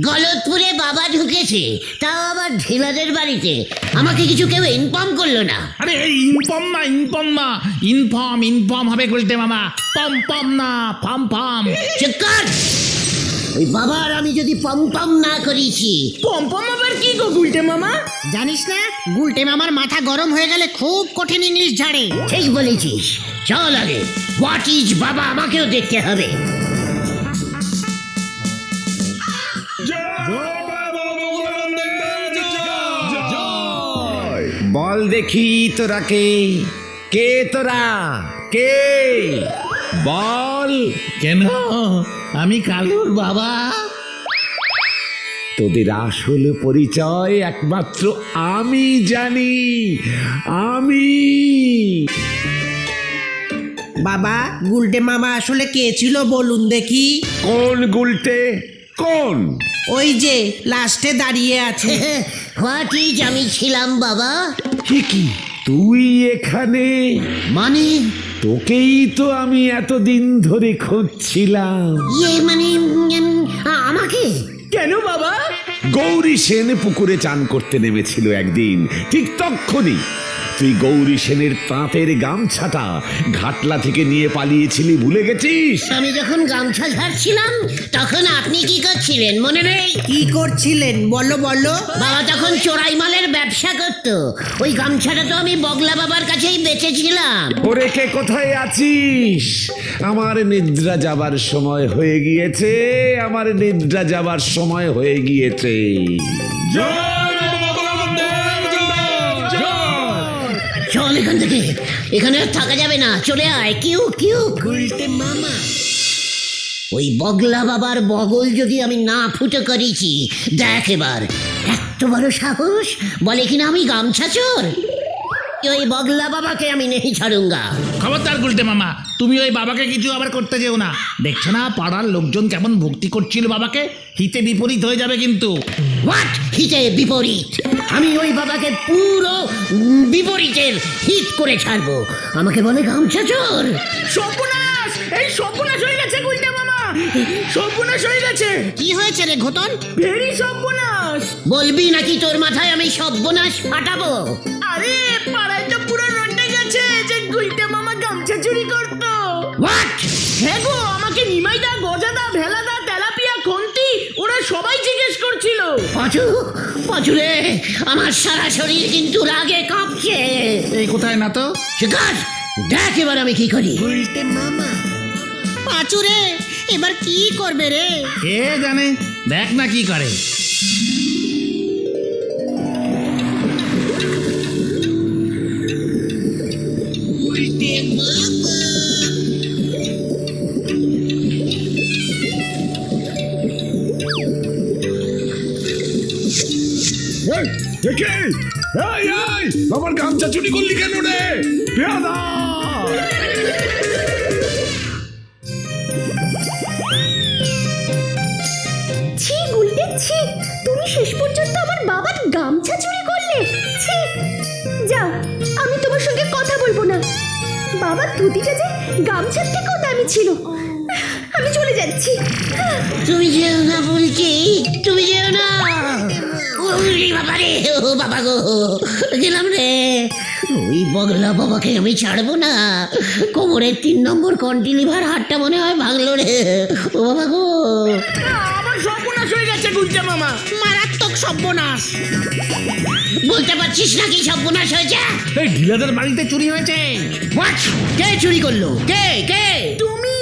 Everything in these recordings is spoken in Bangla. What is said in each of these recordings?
গলতপুরে বাবা ঢুকেছে তাও আবার ঢিলাদের বাড়িতে। আমাকে কিছু কেউ ইনফর্ম করল না। আরে ইনফর্ম না ইনফর্ম না। ইনফর্ম ইনফর্ম হবে গুলতে মামা। পম পম না পম পম চুপ কর! ওই বাবার আমি যদি পম পম না করিছি। পম পম আবার কি গো গুলটে মামা? জানিস না গুলটে মামার মাথা গরম হয়ে গেলে খুব কঠিন ইংলিশ ঝাড়ে। ঠিক বলেছিস। চল আগে। হোয়াট ইজ বাবা আমাকেও দেখতে হবে। বল দেখি তোরা কে কে তোরা? কে? বল। কেন? আমি কালুর বাবা। তোদের আসল পরিচয় একমাত্র আমি জানি। আমি। বাবা গুলটে মামা আসলে কে ছিল বলুন দেখি। কোন গুলটে? কোন? ওই যে লাস্টে দাঁড়িয়ে আছে। হোয়াট ইজ আমি ছিলাম বাবা? কি কি তুই এখানে। মানে? তোকেই তো আমি এতদিন ধরে খুঁজছিলাম। ইয়ে মানে উম, আ- আমাকে? কেন বাবা? গৌরী সেন পুকুরে চান করতে নেমেছিল একদিন ঠিক তক্ষণি। তুই গৌরী সেনের তাঁতের গামছাটা ঘাটলা থেকে নিয়ে পালিয়েছিলি ভুলে গেছিস? আমি যখন গামছা ঝাড়ছিলাম তখন আপনি কি করছিলেন মনে নেই? কি করছিলেন? বলো বলো। বাবা তখন চোরাই মালের ব্যবসা করতো। ওই গামছাটা তো আমি বগলা বাবার কাছেই বেচেছিলাম। ওরে কে কোথায় আছিস? আমার নিদ্রা যাবার সময় হয়ে গিয়েছে আমার নিদ্রা যাবার সময় হয়ে গিয়েছে। চল এখান থেকে। এখানে আর থাকা যাবে না। চলে আয়। কিউ কিউ। গুলতে মামা। ওই বগলা বাবার বগল যদি আমি না ফুটো করেছি দেখ এবার। এত বড় সাহস? বলে কিনা আমি গামছা চোর? ওই বগলা বাবাকে আমি নেই ছাড়ুঙ্গা। খবরদার গুলতে মামা তুমি ওই বাবাকে কিছু আবার করতে যেও না। দেখছ না পাড়ার লোকজন কেমন ভক্তি করছিল বাবাকে? হিতে বিপরীত হয়ে যাবে কিন্তু। হোয়াট হিতে বিপরীত? আমি ওই বাবাকে পুরো বিপরীতের হিট করে ছাড়বো। আমাকে বলে গামছা চোর। সর্বনাশ! এই সর্বনাশ হয়ে গেছে গুলটে মামা। সর্বনাশ হয়ে গেছে। কি হয়েছে রে ঘটন ভেরি সর্বনাশ। বলবি নাকি তোর মাথায় আমি সর্বনাশ ফাটাবো? আরে চুরি করতো। হোয়াট হ্যাঁ গো আমাকে নিমাইদা গজাদা ভেলাদা তেলাপিয়া খন্তি ওরা সবাই জিজ্ঞেস করছিল। পাঁচু পাঁচুরে আমার সারা শরীর কিন্তু রাগে কাঁপছে। এই কোথায় না তো? শিকার দেখ এবার আমি কি করি। পাঁচুরে এবার কি করবে রে? কে জানে? দেখ না কি করে। কে? এই, এই, আমার গামছা চুরি করলি কেন রে? বেয়াদা ছি গুলটে ছি তুমি শেষ পর্যন্ত আমার বাবার গামছা চুরি করলে? ছি যাও আমি তোমার সঙ্গে কথা বলব না। বাবার ধুতিটা যে গামছার থেকেও দামি ছিল। আমি চলে যাচ্ছি। তুমি যেও না বলছি তুমি যেও না। বাবা রে ও বাবা গো গেলাম রে। ওই বগলা বাবাকে আমি ছাড়বো না। কোমরের তিন নম্বর কন্টিলিভার হাটটা মনে হয় ভাঙলো রে। ও বাবা গো। আমার সর্বনাশ হয়ে গেছে গুলটে মামা। মারাত্মক সর্বনাশ। বলতে পারছিস নাকি সর্বনাশ হয়েছে? এই ঢিলাদের বাড়িতে চুরি হয়েছে। হোয়াট কে চুরি করল? কে কে? তুমি।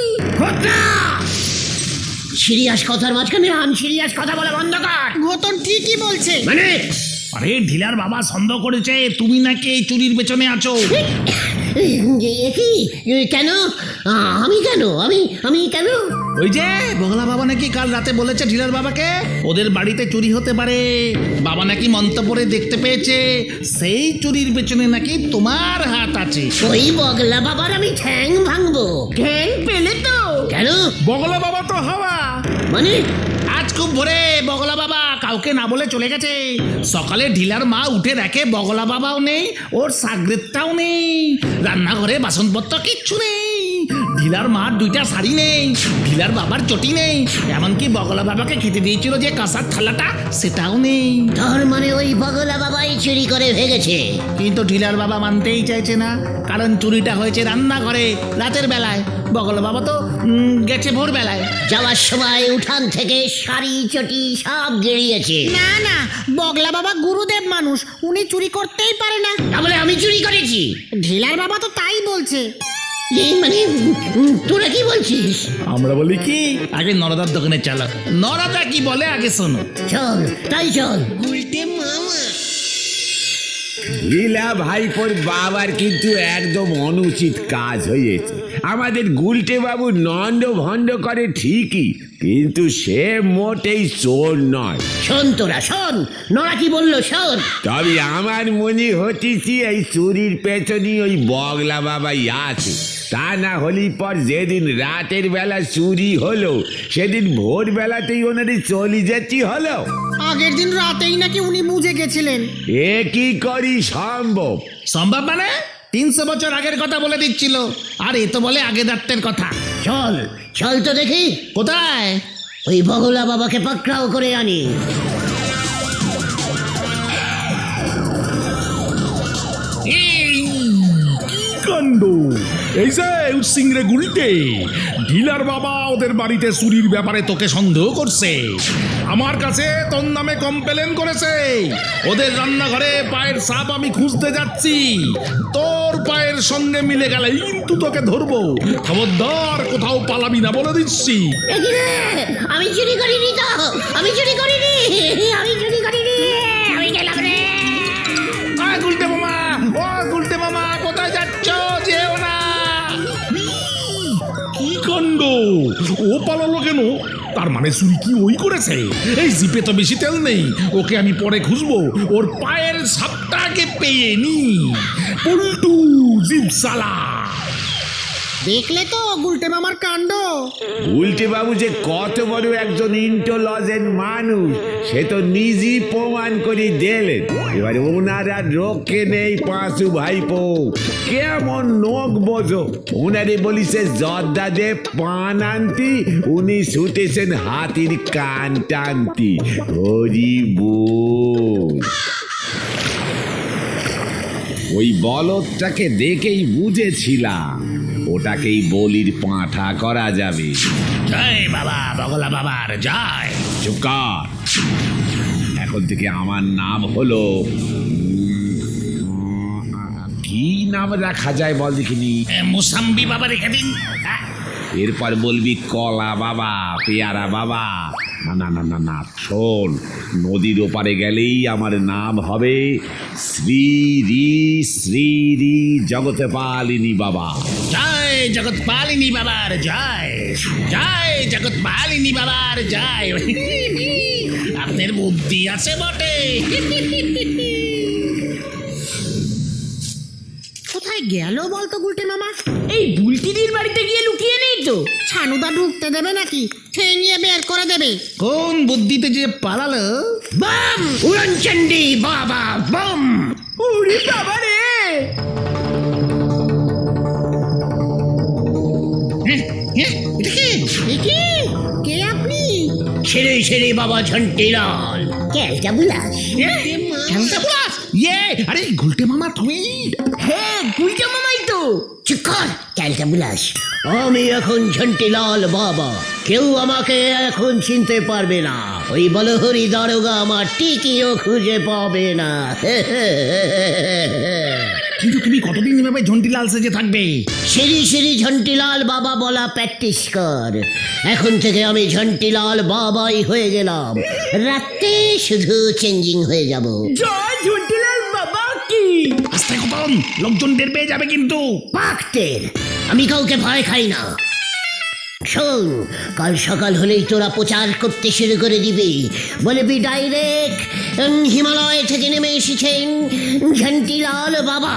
সিরিয়াস কথার মাঝখানে আন সিরিয়াস কথা বলা বন্ধ কর। ঘটন ঠিকই বলছে। মানে? আরে ঢিলার বাবা সন্দেহ করেছে তুমি নাকি এই চুরির পেছনে আছো? কি? কেন? আমি কেন? আমি আমি কেন? ওই যে বগলা বাবা নাকি কাল রাতে বলেছে ঢিলার বাবাকে ওদের বাড়িতে চুরি হতে পারে। বাবা নাকি মন্তব্যে দেখতে পেয়েছে সেই চুরির পেছনে নাকি তোমার হাত আছে। ওই বগলা বাবার আমি ঠ্যাং ভাঙবো। ঠ্যাং পেলে তো। কেন? বগলা বাবা তো হাওয়া মানে? আজ খুব ভোরে, বগলা বাবা। কাউকে না বলে চলে গেছে। সকালে ঢিলার মা উঠে দেখে বগলা বাবাও নেই, ওর সাগরেদটাও নেই। রান্নাঘরে বাসনপত্র কিচ্ছু নেই। ঢিলার মার দুইটা শাড়ি নেই ঢিলার বাবার চটি নেই এমনকি বগলা বাবাকে খেতে দিয়েছিল যে কাঁসার থালাটা সেটাও নেই। তার মানে ওই বগলা বাবাই চুরি করে ভেগেছে। কিন্তু ঢিলার বাবা মানতেই চাইছে না কারণ চুরিটা হয়েছে রান্নাঘরে রাতের বেলায়। বগলা বাবা তো উম, গেছে ভোরবেলায়। যাওয়ার সময় উঠান থেকে শাড়ি চটি সব গেড়িয়েছে। না না বগলা বাবা গুরুদেব মানুষ উনি চুরি করতেই পারে না। তাহলে আমি চুরি করেছি। ঢিলার বাবা তো তাই বলছে। এই মানে উম, তোরা কি বলছিস? আমরা বলি কি? আগে নরদার দোকানে চলো। নরদা কি বলে আগে শোনো। চল তাই চল। লীলা ভাইপোর বাবার কিন্তু একদম অনুচিত কাজ হয়েছে। আমাদের গুলটে বাবু নন্দ ভণ্ড করে ঠিকই কিন্তু সে মোটেই চোর নয়। শোন তোরা শোন নরা কি বলল শোন। তবে আমার মনে হচ্ছে এই চুরির পেছনে ওই বগলা বাবাই আছে। তা না হলি পর যেদিন রাতের বেলা চুরি হলো সেদিন ভোরবেলাতেই ওনারে চলি যেতে হলো। আগের দিন রাতেই নাকি উনি বুঝে গেছিলেন। এ কি করি সম্ভব? সম্ভব মানে? তিনশো বছর আগের কথা বলে দিচ্ছিল। আর এ তো বলে আগে রাত্রের কথা। চল চল তো দেখি কোথায়? ওই বগলা বাবাকে পাকড়াও করে আনি। এই যে উৎসিংরে গুলটে। বাবা ওদের বাড়িতে চুরির ব্যাপারে তোকে সন্দেহ করছে। আমার কাছে তোর নামে কমপ্লেন করেছে। ওদের রান্নাঘরে পায়ের সাপ আমি খুঁজতে যাচ্ছি। তোর পায়ের সঙ্গে মিলে গেলে কিন্তু তোকে ধরবো। খবরদার, কোথাও পালাবি না বলে দিচ্ছি? আমি চুরি করিনি তো। আমি চুরি করিনি। আমি চুরি করিনি। পালালো কেন? তার মানে সুই কি ওই করেছে? এই জিপে তো বেশি তেল নেই। ওকে আমি পরে খুঁজবো। ওর পায়ের সাপটাকে পেয়ে নি। পল্টু জিপ সালা দেখলে তো গুলটে মামার কাণ্ড। উল্টে বাবু যে কত বড় একজন ইন্টোলজেন্ট মানুষ, সে তো নিজেই প্রমাণ করে দিলেন। এবারে ওনার রক্ষে নেই পাঁচু ভাইপো। কেমন নখ বোঝো। ওনারে বলিছে, জর্দা দে পান আনতি, উনি ছুটেছেন হাতির কান টানতি। হরি ওই বলদটাকে দেখেই বুঝেছিলাম। ওটাকেই বলির পাঁঠা করা যাবে। জয় বাবা বগলা বাবার জয়। চুপ কর এখন থেকে আমার নাম হলো উম, কি নাম রাখা যায় বল দেখিনি। মুসাম্বি বাবা রেখে দিন হ্যাঁ, এরপর বলবি, কলা বাবা, পেয়ারা বাবা। না না না না না, শোন, নদীর ওপারে গেলেই আমার নাম হবে শ্রী রি শ্রী রি জগতে পালিনী বাবা। জয় জগৎ পালিনী বাবার, জয়। জয় জগৎ পালিনী বাবার, জয়। আপনার বুদ্ধি আছে বটে। গেল বলতো গুলটে মামা? এই বুলটিদির বাড়িতে গিয়ে লুকিয়ে নেই তো? ছানুদা ঢুকতে দেবে নাকি? ঠেঙিয়ে বের করে দেবে। কোন বুদ্ধিতে যে পালালো? বাম! উড়নচন্ডী বাবা বাম! ওরে বাবা রে! এটা কি? কি? কে আপনি? ছেড়ে ছেড়ে বাবা ঝন্টিলাল ক্যালটা বুলাস? ইয়ে আরে গুলটে মামা তুমি হ্যাঁ গুলটা মামাই তো। চুপ কর ক্যালটা বুলাস আমি এখন ঝন্টিলাল বাবা। কেউ আমাকে এখন চিনতে পারবে না। ওই বলহরি দারোগা আমার টিকিও খুঁজে পাবে না। কিন্তু তুমি কতদিন এভাবে ঝন্টিলাল সেজে থাকবে? শ্রী শ্রী ঝন্টিলাল বাবা বলা প্র্যাকটিস কর। এখন থেকে আমি ঝন্টিলাল বাবাই হয়ে গেলাম। রাতে শুধু চেঞ্জিং হয়ে যাব। জয়! ঝুন্টিলাল বাবা কি? আস্তে কতন লোকজন টের পেয়ে যাবে কিন্তু। পাকতের আমি কাউকে ভয় খাই না। শোন কাল সকাল হলেই তোরা প্রচার করতে শুরু করে দিবি। বলবি ডাইরেক্ট হিমালয় থেকে নেমে এসেছেন ঘন্টিলাল বাবা।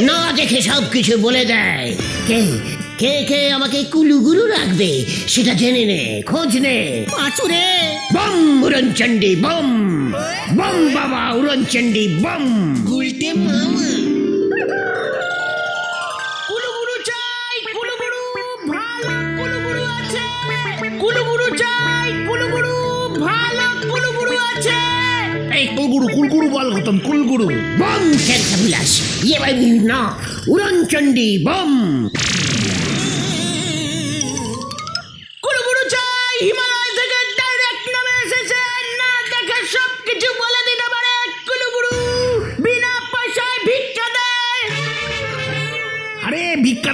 না দেখে সব কিছু বলে দেয়। কে? কে কে আমাকে কুলুগুরু রাখবে সেটা জেনে নে খোঁজ নে। পাঁচুরে বম উড়নচণ্ডী বম। বম বাবা উড়নচণ্ডী বম। উল্টে মামা কুলগুরু কুলগুরু বল কুলগুরু। বম খেলতে বিলাস। ইয়ে বাই না উড়নচণ্ডী বম।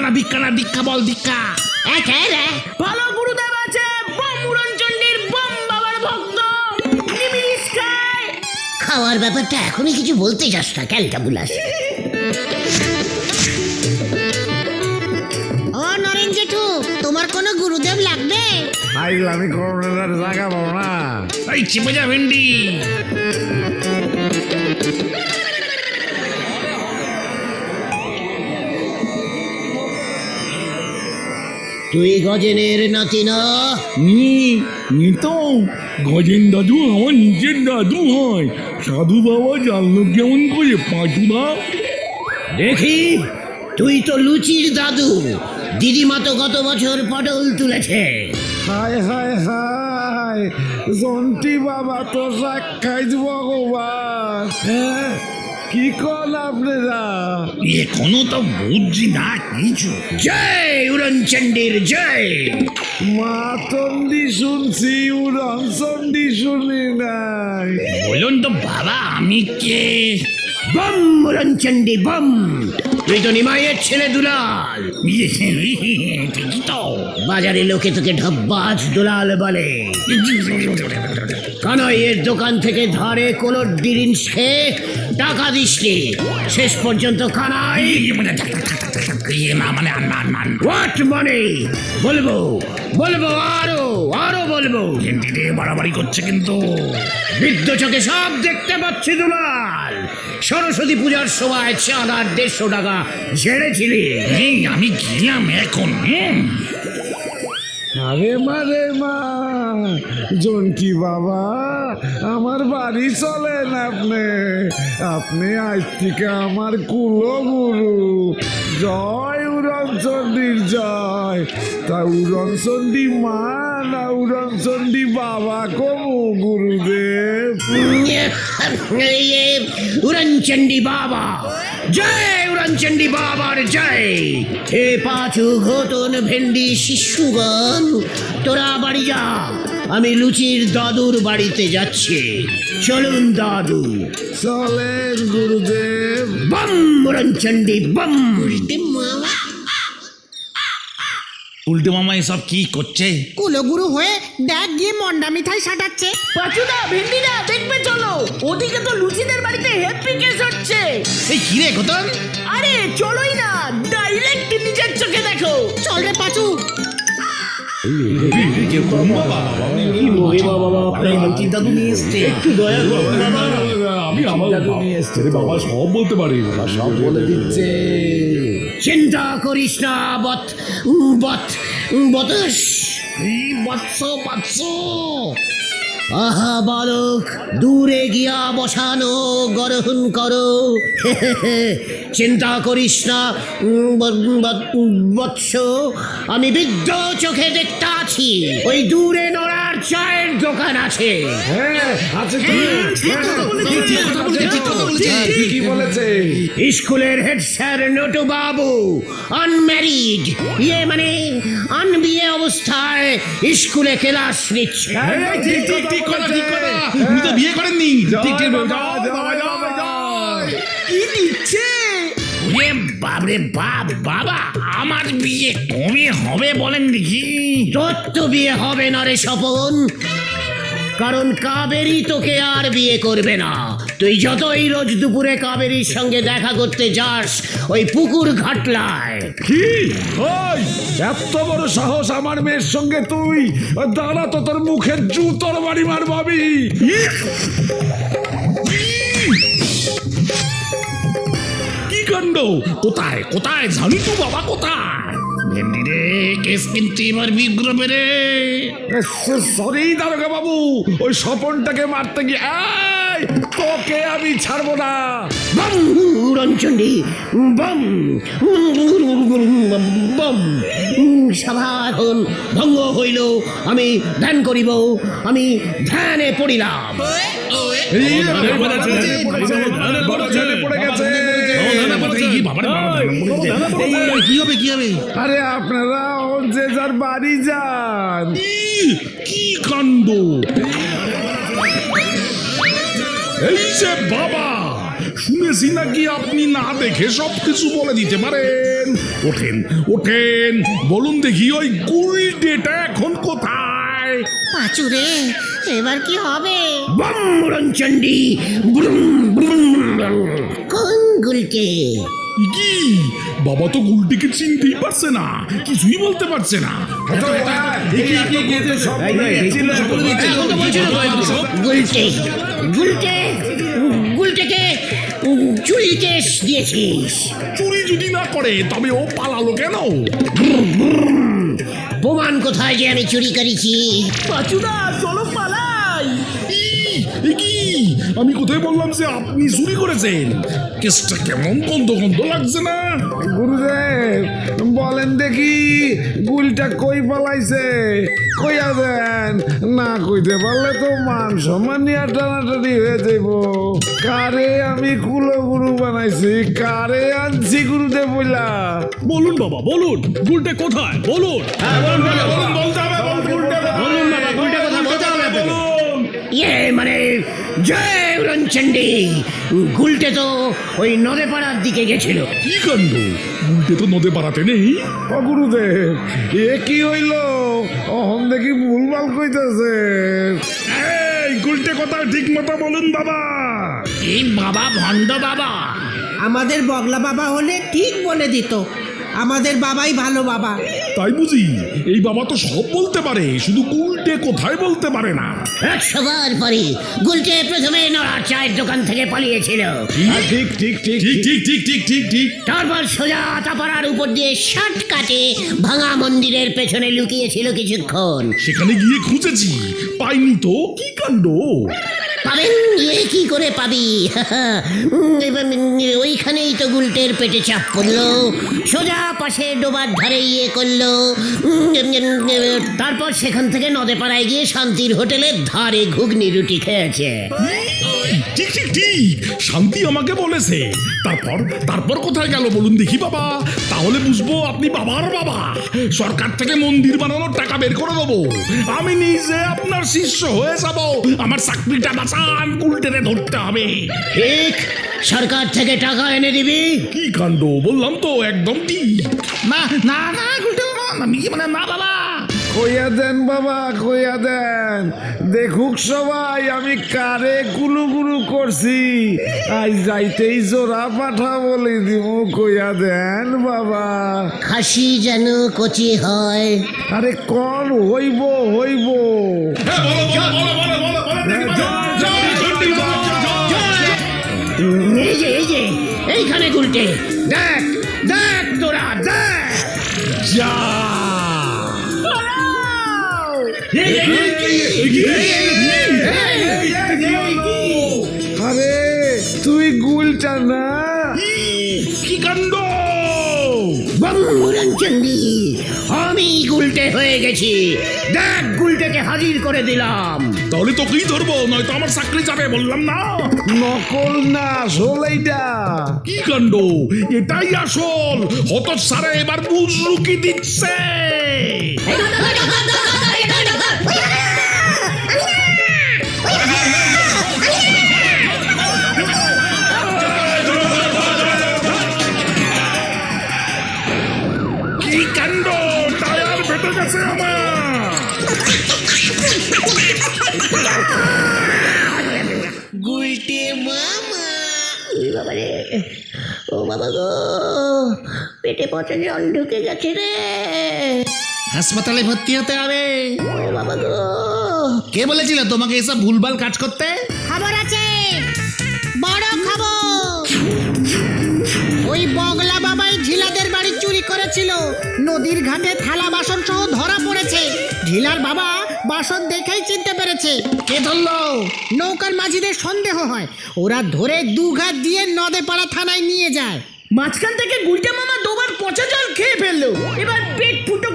না ভিক্ষা না দীক্ষা বল দীক্ষা। ভালো গুরুদেব আছে বম উড়নচণ্ডীর বম বাবার ভক্ত। নিমিরিশ খায় খাওয়ার ব্যাপারটা এখনই কিছু বলতে যাস না ক্যালকাবুলাস ও নরেন জেঠু তোমার কোনো গুরুদেব লাগবে? আইলামি করোনার জায়গা পাবো না। এই চিপে যা ভেন্ডি। তুই গজেনের নাতি না? নি নি তো। গজেন দাদু আমার নিজের দাদু হয়। সাধু বাবা জানলো কেমন করে পাঁচুদা দেখি তুই তো লুচির দাদু। দিদিমা তো গত বছর পটল তুলেছে। হায় হায় হায় জন্টি বাবা তো সাক্ষাৎ ভগবান। হ্যাঁ কি কল আপনারা এখনও তো বুঝছি না কিছু জয় উড়নচণ্ডীর জয়। মা তন্ডি শুনছি উড়ন চন্ডি শুনি নাই। বলুন তো বাবা আমি কে? বম উড়নচণ্ডী বম। তুই তো নিমাইয়ের ছেলে দুলাল। ঠিকই তো বাজারে লোকে তোকে ঢব্বাজ দুলাল বলে। কানাইয়ের দোকান থেকে ধারে কোলো ডিরিন্স খেয়ে টাকা দিসনি। শেষ পর্যন্ত কানাই। মানে হোয়াট মানে বলব বলব আরও আরও বলব। বাড়াবাড়ি করছে কিন্তু। বৃদ্ধ চোখে সব দেখতে পাচ্ছি দুলাল। সরস্বতী পূজার সময় চাঁদ আর দেড়শো টাকা ঝেড়েছিলি। আমি গেলাম এখন আরে মা রে মা জন্টি বাবা, আমার বাড়ি চলেন আপনি। আপনি আজ থেকে আমার কুলো গুরু জয় উড়নচণ্ডীর জয়। তা উড়নচণ্ডী মা, না উড়নচণ্ডী বাবা কমু গুরুদেব? ये উড়নচণ্ডী বাবা, জয় উড়নচণ্ডী বাবার জয়। হে পাঁচু ঘটন ভেন্ডি শিশুগণ তোরা বাড়ি যা আমি লুচির দাদুর বাড়িতে যাচ্ছি। চলুন দাদু। চলেন গুরুদেব। বম রামচন্ডী বম। উল্টে মামা এসব কি করছে? কুলগুরু হয়ে দেখ গিয়ে মন্ডা মিঠাই সাটাচ্ছে। পাচুদা ভেন্ডিদা দেখবে চলো। ওদিকে তো লুচিদের বাড়িতে হ্যাপি কেস হচ্ছে। এই কি রে ঘটন আরে চলোই না ডাইরেক্ট নিজের চোখে দেখো। চল রে পাচু। আমি আমার বাবা সব বলতে পারি। সব বলে দিচ্ছে। চিন্তা করিস না বত বত বতস বৎস বৎস? আহা বালক, দূরে গিয়া বসানো, গ্রহণ করো। চিন্তা করিস না বৎস। আমি বিদ্ধ চোখে দেখতে আছি ওই দূরে নড়ার চায়ের দোকান আছে। হ্যাঁ হ্যাঁ, স্কুলের হেড স্যার নটু বাবু আনম্যারিড ইয়ে মানে আনবিয়ে অবস্থায় স্কুলে ক্লাস নিচ্ছে। বিয়ে করেননি। ওরে বাবরে বাপ বাবা আমার বিয়ে কবে হবে বলেন দেখি। তোর তো বিয়ে হবে না রে স্বপন। কারণ কাবেরি তোকে আর বিয়ে করবে না। তুই যতই রোজ দুপুরে কাবেরির সঙ্গে দেখা করতে যাস ওই পুকুর ঘাটলায়। কি? ওই এত বড় সাহস আমার মেয়ের সঙ্গে তুই? দাঁড়া তো তোর মুখের জুতোর বাড়ি মার ভাবি কাণ্ড কোথায় কোথায়? ঝান্টু বাবা কোথায়? ভেন্ডি রে কেস কিন্তু এবার বিগ্রবে রে। সরি দারোগা বাবু ওই স্বপনটাকে মারতে গিয়ে তোকে আমি ছাড়বো না। বম রঞ্চন্ডী বম বম। সভা এখন ভঙ্গ হইল আমি ধ্যান করিব আমি ধ্যানে পড়িলাম। পড়ে গেছে। কি বাবা রে, বাবা, এই, এই, কি হবে কি হবে? আরে আপনারা যে যার বাড়ি যান। কি কাণ্ড? এই যে বাবা শুনেছি নাকি আপনি না দেখে সব কিছু বলে দিতে পারেন। ওঠেন ওঠেন। বলুন দেখি ওই গুলটেটা এখন কোথায়? পাচুরে এবার কি হবে? বম রঞ্চন্ডী কোন গুলকে। কি? বাবা তো গুলটিকে চিনতেই পারছে না কিছুই বলতে পারছে না। গুলটে গুলটে গুলটেকে চুরি কেস দিয়েছিস। চুরি যদি না করে তবে ও পালালো কেন? প্রমাণ কোথায় যে আমি চুরি করেছি? পাচুদা আমি কোথায় বললাম যে আপনি চুরি করেছেন? কেসটা কেমন গন্ধ গন্ধ লাগছে না? গুরুদেব বলেন দেখি গুলটা কই পালাইছে? কইয়া দেন না কইতে পারলে তো মান সম্মান নিয়ে টানাটানি হয়ে যাইব। কারে আমি কুলো গুরু বানাইছি কারে আনছি গুরুদেব বইলা? বলুন বাবা বলুন। গুলটে কোথায়? বলুন। বলুন বলতে হবে বলুন বাবা ইয়ে মানে জয় রঞ্চন্ডী গুলটে তো ওই নদে পাড়ার দিকে গেছিল। কি কাণ্ড? গুলটে তো নদে পাড়াতে নেই। ও গুরুদেব এ কি হইল? অহন দেখি ভুলভাল কইতাছে। এই গুলটে কথা ঠিক মতো বলুন বাবা। এই বাবা ভণ্ড বাবা। আমাদের বগলা বাবা হলে ঠিক বলে দিত। আমাদের বাবাই ভালো বাবা। তাই বুঝি? এই বাবা তো সব বলতে পারে শুধু গুলটে কোথায় বলতে পারে না। একশো বার পরে গুলটে প্রথমে নড়ার চায়ের দোকান থেকে পালিয়েছিল। আর ঠিক ঠিক ঠিক ঠিক ঠিক ঠিক ঠিক ঠিক ঠিক তারপর সোজা তাপাড়ার উপর দিয়ে শার্ট কাটে ভাঙা মন্দিরের পেছনে লুকিয়েছিল কিছুক্ষণ। সেখানে গিয়ে খুঁজেছি। পাইনি তো? কি কাণ্ড? পাবেন? কি করে পাবি? ওইখানেই তো গুলটের পেটে চাপ করল সোজা পাশে ডোবার ধারে ইয়ে করল। তারপর সেখান থেকে নদে পাড়ায় গিয়ে শান্তির হোটেলের ধারে ঘুগনি রুটি খেয়েছে। ঠিক ঠিক ঠিক। শান্তি আমাকে বলেছে। তারপর তারপর কোথায় গেল বলুন দেখি বাবা। তাহলে বুঝব আপনি বাবার বাবা। সরকার থেকে মন্দির বানানোর টাকা বের করে দেবো। আমি নিজে আপনার শিষ্য হয়ে যাব। আমার চাকরিটা বাঁচান উল্টেরে ধরতে হবে। ঠিক সরকার থেকে টাকা এনে দিবি। কি কাণ্ড? বললাম তো একদম ঠিক। না না না মানে না বাবা। কইয়া দেন বাবা কইয়া দেন দেখুক সবাই আমি কারে কুলু গুরু করছি আজ যাইতেই জোড়া পাঠা বলে দিব কইয়া দেন বাবা খাসি যেন কচি হয় আরে কন হইব হইব এই যে এই যে এইখানে গুলটে আরে তুই গুলটা না কি কাণ্ড বঙ্গুরঞ্চন্ডী আমি গুলটে হয়ে গেছি দেখ গুলটেকে হাজির করে দিলাম তাহলে তোকেই ধরবো নয়তো আমার চাকরি যাবে বললাম না নকল না সোলাইটা কি কাণ্ড এটাই আসল হত সারা এবার বুজরুকি দিচ্ছে টায়ার ফেটে গেছে আমার বাবা রে। ও বাবা গো পেটে পচা জল ঢুকে গেছে রে। হাসপাতালে ভর্তি হতে হবে। ও বাবা গো। কে বলেছিল তোমাকে এসব ভুলভাল কাজ করতে? খবর আছে। চুরি করেছিল। নদীর ঘাটে থালা বাসন সহ ধরা পড়েছে। ঢিলার বাবা বাসন দেখেই চিনতে পেরেছে। কে ধরলো? নৌকার মাঝিদের সন্দেহ হয়। ওরা ধরে দুঘাত দিয়ে নদে পাড়া থানায় নিয়ে যায়। মাঝখান থেকে গুলটা মামা দুবার পচা জল খেয়ে ফেলল। এবার পেট